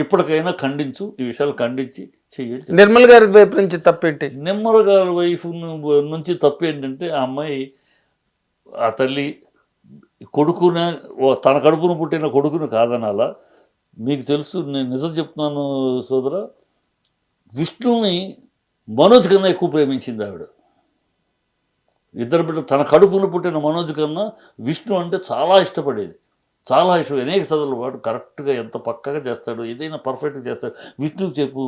ఇప్పటికైనా ఖండించు ఈ విషయాలు ఖండించి చెయ్యి నిర్మల్ గారి వైపు నుంచి తప్పేంటి? నిమ్మల గారి వైఫ్ నుంచి తప్పు ఏంటంటే ఆ అమ్మాయి ఆ తల్లి కొడుకున తన కడుపున పుట్టిన కొడుకును కాదనాలా. మీకు తెలుసు నేను నిజం చెప్తున్నాను సోదర విష్ణుని మనోజ్ కన్నా ఎక్కువ ప్రేమించింది ఆవిడ. ఇద్దరు బిడ్డ తన కడుపున పుట్టిన మనోజ్ కన్నా విష్ణు అంటే చాలా ఇష్టపడేది. చాలా ఇష్టం. అనేక చదువులు వాడు కరెక్ట్గా ఎంత పక్కగా చేస్తాడు ఏదైనా పర్ఫెక్ట్గా చేస్తాడు. విష్ణుకి చెప్పు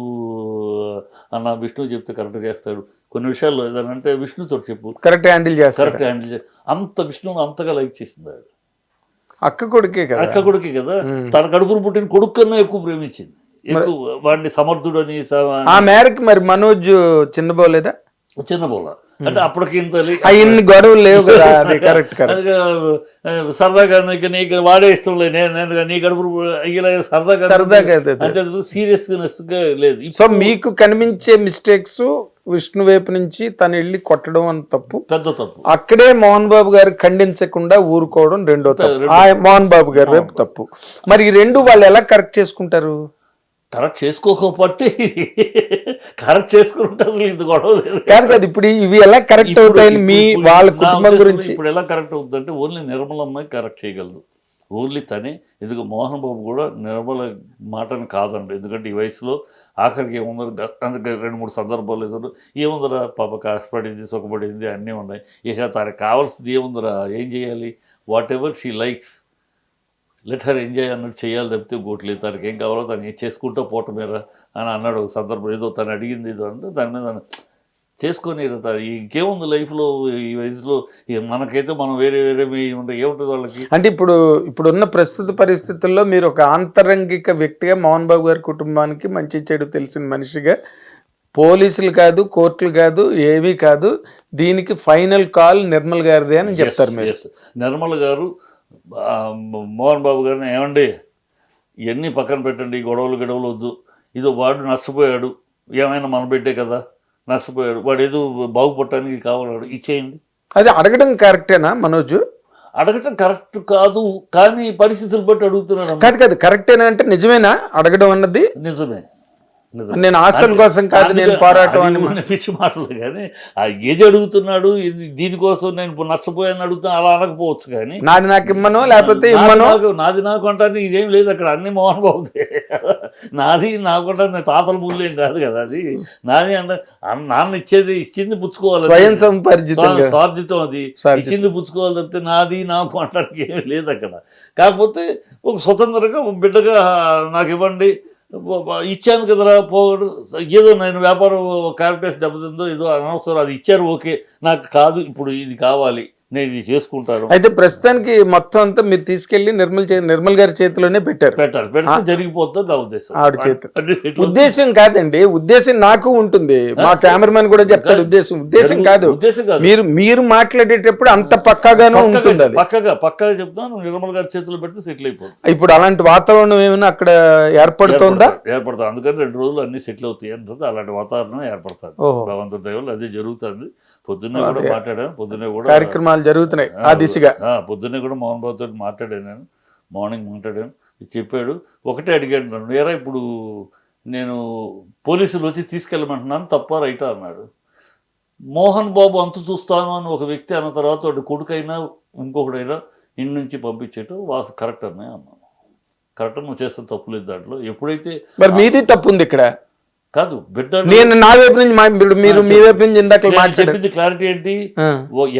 అన్న విష్ణువు చెప్తే కరెక్ట్గా చేస్తాడు. కొన్ని విషయాల్లో ఏదైనా అంటే విష్ణుతో చెప్పు. కరెక్ట్ హ్యాండిల్ చేస్తారు కరెక్ట్ హ్యాండిల్ చే అంత విష్ణువుని అంతగా లైక్ చేసింది ఆవిడ. అక్క కొడుకే కదా. అక్క కొడుకే కదా. తన కడుపును పుట్టిన కొడుకు కన్నా ఎక్కువ ప్రేమించింది. ఎక్కువ వాడిని సమర్థుడని స- ఆ మేరకు మరి మనోజ్ చిన్నబోలేదా చిన్న బోల అంటే అప్పటికి ఇంత ఇన్ని గొడవలు లేవు కదా కరెక్ట్ సరదాగా నీకు నీకు వాడే ఇష్టం లేదు. నేను నీ కడుపును ఇలా సరదాగా సరదాగా. అంతే సీరియస్నెస్గా లేదు. సో మీకు కనిపించే మిస్టేక్స్ విష్ణు వైపు నుంచి తను వెళ్ళి కొట్టడం అని తప్పు. పెద్ద తప్పు. అక్కడే మోహన్ బాబు గారు ఖండించకుండా ఊరుకోవడం రెండో తప్పు. మోహన్ బాబు గారి వైపు తప్పు. మరి ఈ రెండు వాళ్ళు ఎలా కరెక్ట్ చేసుకుంటారు? కరెక్ట్ చేసుకోకపోతే కరెక్ట్ చేసుకుంటే అసలు ఇది గొడవ లేదు. కాదు కాదు ఇప్పుడు ఇవి ఎలా కరెక్ట్ అవుతాయని మీ వాళ్ళ కుటుంబం గురించి. ఇప్పుడు ఎలా కరెక్ట్ అవుతుందంటే ఓన్లీ నిర్మల అమ్మాయి కరెక్ట్ చేయగలదు. ఓన్లీ తనే. ఎందుకు మోహన్ బాబు కూడా నిర్మల మాటని కాదండి. ఎందుకంటే ఈ వయసులో ఆఖరికి ఏముందో అందుకే రెండు మూడు సందర్భాలు ఎదురు. ఏముందరా పాప కష్టపడింది సుఖపడింది అన్నీ ఉన్నాయి. ఇక తనకు కావాల్సింది ఏముందరా? ఏం చేయాలి? Whatever she likes let her enjoy అన్నట్టు చేయాలి తప్పితే గోట్లేదు తనకి ఏం కావాలో తను ఏం చేసుకుంటూ పోవటం మీద అని అన్నాడు ఒక సందర్భం. ఏదో తను అడిగింది ఏదో అంటే దాని మీద చేసుకొని ఇంకేముంది లైఫ్లో? ఈ వయసులో మనకైతే మనం వేరే వేరే మీ- ఉంటాయి ఏముంటుంది వాళ్ళకి? అంటే ఇప్పుడు ఇప్పుడున్న ప్రస్తుత పరిస్థితుల్లో మీరు ఒక ఆంతరంగిక వ్యక్తిగా మోహన్ బాబు గారి కుటుంబానికి మంచి చెడు తెలిసిన మనిషిగా పోలీసులు కాదు కోర్టులు కాదు ఏమీ కాదు దీనికి ఫైనల్ కాల్ నిర్మల్ గారిదే అని చెప్తారు మీరు. నిర్మల్ గారు మోహన్ బాబు గారిని ఏమండి? ఇవన్నీ పక్కన పెట్టండి గొడవలు గొడవలు వద్దు. ఇదో వాడు నష్టపోయాడు. ఏమైనా మన బిడ్డే కదా నష్టపోయాడు. వాడు ఏదో బాగుపడటానికి కావాలాడు. ఇచ్చేయండి. అది అడగడం కరెక్టేనా మనోజ్? అడగటం కరెక్ట్ కాదు కానీ పరిస్థితులు బట్టి అడుగుతున్నాడు. కాదు కాదు కరెక్టేనా అంటే నిజమేనా అడగడం అన్నది? నిజమే. నేను ఆస్తుల కోసం కాదు నేను పోరాటం పిచ్చి మాటలు కానీ ఆ ఏది అడుగుతున్నాడు ఇది దీనికోసం నేను నష్టపోయాను అడుగుతున్నా అలా అనకపోవచ్చు కానీ. నాది నాకు ఇమ్మను లేకపోతే ఇమ్మను. నాది నాకు అంటాను ఇదేం లేదు అక్కడ అన్ని మోహన్ బాబుదే. నాది నాకు అంటాను తాతల మూల్యం కాదు కదా అది. నాది అంటే నాన్న ఇచ్చేది ఇచ్చింది పుచ్చుకోవాలి స్వయం సంపర్జితంగా. స్వా- స్వార్జితం అది. ఇచ్చింది పుచ్చుకోవాలి తప్పితే నాది నాకు అంటానికి ఏమీ లేదు అక్కడ. కాకపోతే ఒక స్వతంత్రంగా బిడ్డగా నాకు ఇవ్వండి ఇచ్చాను కదరా పోడు. ఏదో నేను వ్యాపారం కార్పొరేషన్ దెబ్బతిందో ఏదో అనవసరం అది ఇచ్చారు ఓకే. నాకు కాదు ఇప్పుడు ఇది కావాలి. నేను ఇది చేసుకుంటాను. అయితే ప్రస్తుతానికి మొత్తం అంతా మీరు తీసుకెళ్ళి నిర్మల్ నిర్మల్ గారి చేతిలోనే పెట్టారు. పెట్టాలి. పెడితే జరిగిపోతుంది నా ఉద్దేశం. ఆవిడ చేతి. ఉద్దేశం కాదండి. ఉద్దేశం నాకు ఉంటుంది. మా కెమెరామెన్ కూడా చెప్తాడు ఉద్దేశం. ఉద్దేశం కాదు. మీరు మీరు మాట్లాడేటప్పుడు అంత పక్కాగానే ఉంటుంది అది. పక్కగా పక్కగా చెప్తాను. నిర్మల్ గారి చేతులు పెడితే సెటిల్ అయిపోతుంది. ఇప్పుడు అలాంటి వాతావరణం ఏమైనా అక్కడ ఏర్పడుతోందా? ఏర్పడుతుంది. అందుకని రెండు రోజులు అన్ని సెటిల్ అవుతాయి అంటుంది. అలాంటి వాతావరణం ఏర్పడుతుంది. భగవంతుడి దయవల్ల అదే జరుగుతుంది. పొద్దున్నే కూడా మాట్లాడాను. పొద్దున్నే కూడా కార్యక్రమాలు జరుగుతున్నాయి. ఆ దిశగా. పొద్దున్నే కూడా మోహన్ బాబు తోటి మాట్లాడాను. నేను మార్నింగ్ మాట్లాడాను. చెప్పాడు. ఒకటే అడిగాడు నన్ను. ఏరా ఇప్పుడు నేను పోలీసులు వచ్చి తీసుకెళ్ళమంటున్నాను తప్ప రైటా? అన్నాడు. మోహన్ బాబు అంతు చూస్తాను అని ఒక వ్యక్తి అన్న తర్వాత వాడి కొడుకైనా ఇంకొకడైనా ఇంటి నుంచి పంపించేటం వాసు కరెక్ట్ అనే అన్నాను. కరెక్ట్ నువ్వు చేస్తున్న తప్పు లేదు దాంట్లో. ఎప్పుడైతే మరి మీది తప్పు ఉంది ఇక్కడ? కాదు బిడ్డ నేను నా వైపు నుంచి మీరు- మీ వైపు నుంచి ఇందాక చెప్పింది క్లారిటీ ఏంటి?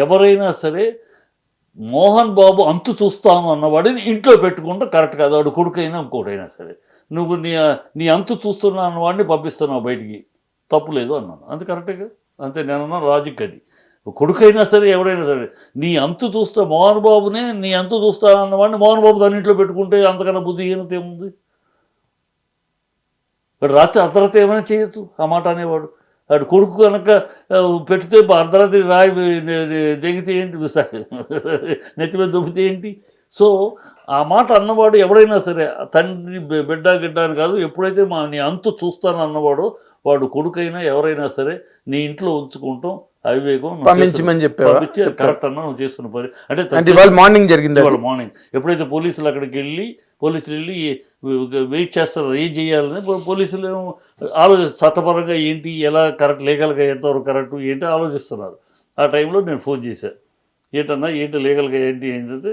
ఎవరైనా సరే మోహన్ బాబు అంతు చూస్తాను అన్నవాడిని ఇంట్లో పెట్టుకుంటే కరెక్ట్ కాదు. వాడు కొడుకైనా ఇంకోటైనా సరే. నువ్వు నీ నీ అంతు చూస్తున్నా అన్నవాడిని పంపిస్తున్నావు బయటికి. తప్పు లేదు అన్నాను. అంతే కరెక్టే అంతే నేను లాజిక్ అది. కొడుకైనా సరే ఎవరైనా సరే నీ అంతు చూస్తా మోహన్ బాబునే నీ అంతు చూస్తా అన్నవాడిని మోహన్ బాబు దాని ఇంట్లో పెట్టుకుంటే అంతకన్నా బుద్ధిహీనత ఏముంది? వాడు రాత్రి అర్ధరాత్రి ఏమైనా చేయొచ్చు? ఆ మాట అనేవాడు. వాడు కొడుకు కనుక పెడితే అర్ధరాత్రి రాయి నే- ఏంటి? నెత్తి మీద దొబ్బితే ఏంటి? సో ఆ మాట అన్నవాడు ఎవడైనా సరే తండ్రి బిడ్డ గిడ్డ అని కాదు ఎప్పుడైతే మా నీ అంతు చూస్తాను అన్నవాడో వాడు కొడుకైనా ఎవరైనా సరే నీ ఇంట్లో ఉంచుకుంటాం అవివేకం పంపించమని? పంపించి కరెక్ట్ అన్నా నువ్వు చేస్తున్న పని. అంటే ఇవాళ మార్నింగ్ జరిగింది. ఇవాళ మార్నింగ్. ఎప్పుడైతే పోలీసులు అక్కడికి వెళ్ళి పోలీసులు వెళ్ళి వెయిట్ చేస్తారు ఏం చేయాలని పోలీసులు ఆలోచి చట్టపరంగా ఏంటి ఎలా కరెక్ట్ లీగల్గా ఎంతవరకు కరెక్ట్ ఏంటి ఆలోచిస్తున్నారు. ఆ టైంలో నేను ఫోన్ చేశాను ఏంటన్నా ఏంటి లీగల్గా ఏంటి ఏంటంటే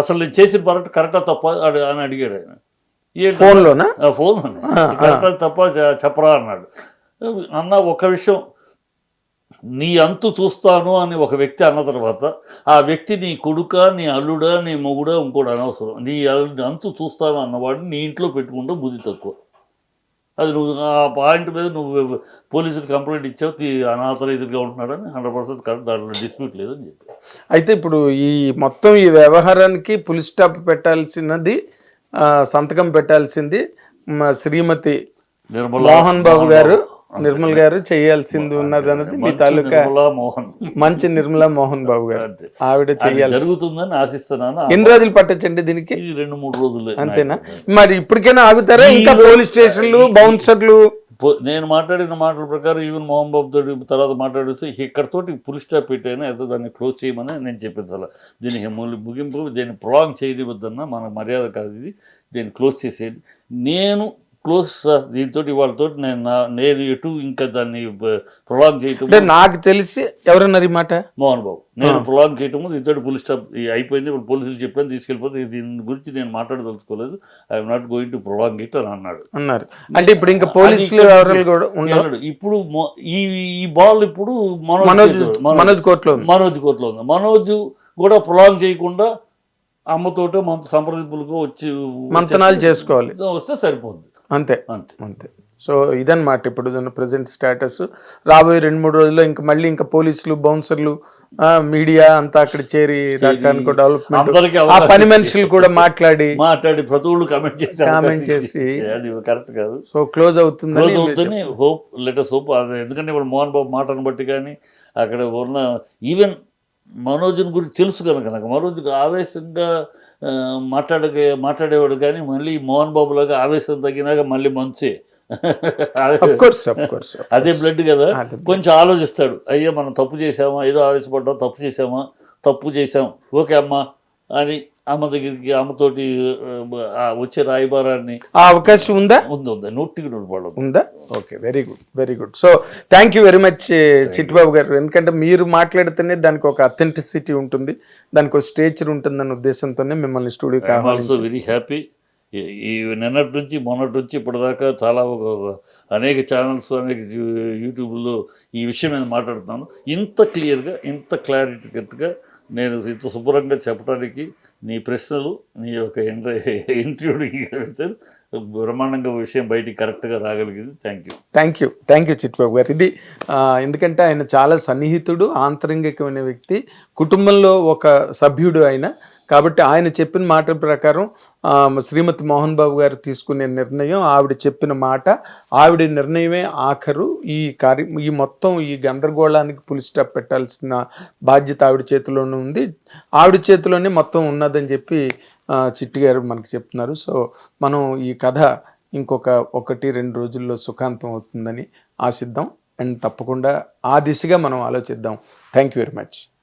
అసలు నేను చేసిన కరెక్ట్ కరెక్టా తప్ప అని అడిగాడు ఆయన? ఫోన్లోనా? ఫోన్. కరెక్టా తప్ప చెప్పరా అన్నాడు. అన్న ఒక విషయం నీ అంతు చూస్తాను అని ఒక వ్యక్తి అన్న తర్వాత ఆ వ్యక్తి నీ కొడుక నీ అల్లుడా నీ మొగుడా ఇంకోటి అనవసరం. నీ అంతు చూస్తాను అన్నవాడిని నీ ఇంట్లో పెట్టుకుంటే బుద్ధి తక్కువ. అది నువ్వు ఆ పాయింట్ మీద నువ్వు పోలీసులు కంప్లైంట్ ఇచ్చావు అనాథరైజ్డ్గా ఉంటున్నాడని హండ్రెడ్ పర్సెంట్ కరెక్ట్ దాంట్లో డిస్ప్యూట్ లేదని చెప్పి. అయితే ఇప్పుడు ఈ మొత్తం ఈ వ్యవహారానికి పులి స్టాప్ పెట్టాల్సినది సంతకం పెట్టాల్సింది మా శ్రీమతి నిర్మలా మోహన్ బాబు గారు. నిర్మల్ గారు చేయాల్సింది ఉన్నది అన్నది మీ తాలూకా మోహన్. మంచి నిర్మలా మోహన్ బాబు గారు. ఆవిడ అది చేయాల్సి జరుగుతుందని ఆశిస్తున్నాను. ఎన్ని రోజులు పట్టచ్చండి దీనికి? రెండు మూడు రోజులు. అంతేనా? మరి ఇప్పటికైనా ఆగుతారా? ఇంకా పోలీస్ స్టేషన్లు బౌన్సర్లు? నేను మాట్లాడిన మాటల ప్రకారం ఈవెన్ మోహన్ బాబు తోటి తర్వాత మాట్లాడితే ఇక్కడతోటి పులి స్టాప్ పెట్టైనా ఏదో దాన్ని క్లోజ్ చేయమని నేను చెప్పించాలి దీనికి ముగింపు దీన్ని ప్రొలాంగ్ చేయనివద్దన్న మన మర్యాద కాదు ఇది. దీన్ని క్లోజ్ చేసేది నేను క్లోజ్ దీంతో వాళ్ళతో నేను నేను ఎటు ఇంకా దాన్ని ప్రొలాంగ్ చేయటం అంటే నాకు తెలిసి ఎవరన్నారు ఈ మాట? మోహన్ బాబు. నేను ప్రొలాంగ్ చేయటము దీంతో పులి స్టాప్ అయిపోయింది ఇప్పుడు పోలీసులు చెప్పాను తీసుకెళ్ళిపోతే దీని గురించి నేను మాట్లాడదలుచుకోలేదు. I'm not going to prolong it అని అన్నాడు. అన్నారు. అంటే ఇప్పుడు ఇంకా పోలీసులు అన్నాడు. ఇప్పుడు ఈ ఈ బాల్ ఇప్పుడు మనోజ్ మనోజ్ కోర్టులో మనోజ్ కోర్టులో ఉంది. మనోజ్ కూడా ప్రొలాంగ్ చేయకుండా అమ్మతోటో మన సంప్రదింపులకు వచ్చి మంతనాలు చేసుకోవాలి. వస్తే సరిపోద్ది. అంతే. అంతే. అంతే. సో ఇదన్నమాట ఇప్పుడు ప్రజెంట్ స్టేటస్ రాబోయే రెండు మూడు రోజుల్లో ఇంకా మళ్ళీ ఇంకా పోలీసులు బౌన్సర్లు మీడియా అంతా అక్కడ చేరి డెవలప్మెంట్ ఆ పని మనుషులు కూడా మాట్లాడి మాట్లాడి ప్రతి ఒళ్ళు కమెంట్ చేసి అవకాశం చేసి. అది కరెక్ట్ కాదు. సో క్లోజ్ అవుతుంది. హోప్ లెటర్స్ హోప్ ఎందుకంటే ఇప్పుడు మోహన్ బాబు మాటను బట్టి కానీ అక్కడ ఉన్న ఈవెన్ మనోజ్ని గురించి తెలుసు కనుక నాకు మనోజ్ ఆవేశంగా మాట్లాడక మాట్లాడేవాడు కానీ మళ్ళీ మోహన్ బాబు లాగా ఆవేశం తగ్గినాక మళ్ళీ మంచే. అదే బ్లడ్ కదా. కొంచెం ఆలోచిస్తాడు. అయ్యో మనం తప్పు చేసామా ఏదో ఆవేశపడ్డాం తప్పు చేసామా తప్పు చేసాం ఓకే అమ్మా అని అమ్మ దగ్గరికి అమ్మతోటి ఆ, వచ్చే రాయబారాన్ని ఆ అవకాశం ఉందా? ఉంది ఉంది. నూటికి నూరు పడదు ఉందా. Okay very good very good. So thank you very much Chittibabu గారు. ఎందుకంటే మీరు మాట్లాడితేనే దానికి ఒక అథెంటిసిటీ ఉంటుంది దానికి ఒక స్టేచర్ ఉంటుందన్న ఉద్దేశంతోనే మిమ్మల్ని స్టూడియోకి ఆల్సో వెరీ హ్యాపీ ఈ నిన్నటి నుంచి మొన్నటి నుంచి ఇప్పటిదాకా చాలా ఒక అనేక ఛానల్స్ అనేక యూట్యూబ్లో ఈ విషయం మీద మాట్లాడుతున్నాను. ఇంత క్లియర్గా ఇంత క్లారిటీగా నేను ఇంత శుభ్రంగా చెప్పడానికి నీ ప్రశ్నలు నీ యొక్క ఇంటర్వ్యూ బ్రహ్మాండంగా విషయం బయటికి కరెక్ట్గా రాగలిగింది. Thank you. Thank you. Thank you Chitbabu గారు. ఇది ఎందుకంటే ఆయన చాలా సన్నిహితుడు ఆంతరంగికమైన వ్యక్తి. కుటుంబంలో ఒక సభ్యుడు ఆయన కాబట్టి ఆయన చెప్పిన మాట ప్రకారం శ్రీమతి మోహన్ బాబు గారు తీసుకునే నిర్ణయం ఆవిడ చెప్పిన మాట ఆవిడ నిర్ణయమే ఆఖరు. ఈ కార్య ఈ మొత్తం ఈ గందరగోళానికి పులి స్టాప్ పెట్టాల్సిన బాధ్యత ఆవిడ చేతిలోనే ఉంది. ఆవిడ చేతిలోనే మొత్తం ఉన్నదని చెప్పి చిట్టి గారు మనకు చెప్తున్నారు. సో మనం ఈ కథ ఇంకొక ఒకటి రెండు రోజుల్లో సుఖాంతం అవుతుందని ఆశిద్దాం. అండ్ తప్పకుండా ఆ దిశగా మనం ఆలోచిద్దాం. Thank you very much